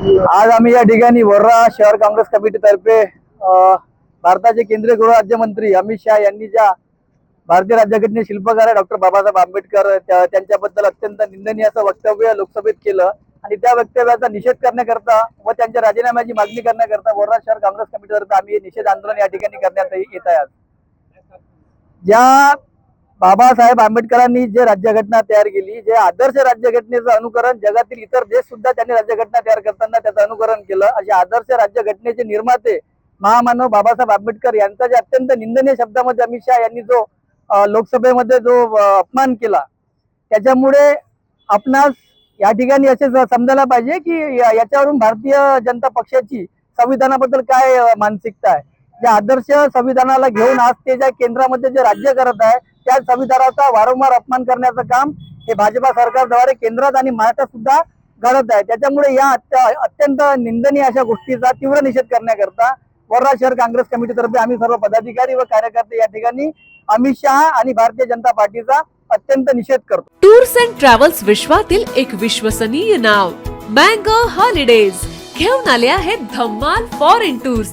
आज आम्ही या ठिकाणी वर्रा शहर काँग्रेस कमिटीतर्फे भारताचे केंद्रीय गृह राज्यमंत्री अमित शहा यांनी ज्या भारतीय राज्यघटने शिल्पकार डॉक्टर बाबासाहेब आंबेडकर त्यांच्याबद्दल अत्यंत निंदनीय असं वक्तव्य लोकसभेत केलं आणि त्या वक्तव्याचा निषेध करण्याकरता व त्यांच्या राजीनाम्याची मागणी करण्याकरता वर्धा शहर काँग्रेस कमिटीतर्फे आम्ही हे निषेध आंदोलन या ठिकाणी करण्यात येत आहे आज. ज्या बाबासाहेब आंबेडकरांनी जे राज्यघटना तयार केली जे आदर्श राज्यघटनेचं अनुकरण जगातील इतर देश सुद्धा त्यांनी राज्यघटना तयार करताना त्याचं अनुकरण केलं असे आदर्श राज्यघटनेचे निर्माते महामानव बाबासाहेब आंबेडकर यांचा जे अत्यंत निंदनीय शब्दामध्ये अमित शहा यांनी जो लोकसभेमध्ये जो अपमान केला त्याच्यामुळे आपणास या ठिकाणी असे समजायला पाहिजे की याच्यावरून भारतीय जनता पक्षाची संविधानाबद्दल काय मानसिकता आहे? ज्या आदर्श संविधानाला घेऊन आज ते ज्या केंद्रामध्ये जे राज्य करत आहे त्या संविधानाचा वारंवार अपमान करण्याचं काम हे भाजपा सरकारद्वारे केंद्रात आणि महाराष्ट्रात सुद्धा घडत आहे. त्याच्यामुळे या अत्यंत निंदनीय अशा गोष्टीचा तीव्र निषेध करण्याकरता वर्धा शहर काँग्रेस कमिटीतर्फे आम्ही सर्व पदाधिकारी व कार्यकर्ते या ठिकाणी अमित शहा आणि भारतीय जनता पार्टीचा अत्यंत निषेध करतो. टूर्स अँड ट्रॅव्हल्स विश्वातील एक विश्वसनीय नाव मँगो हॉलिडेज. घेऊन आले आहेत धम्माल फॉरेन टूर्स.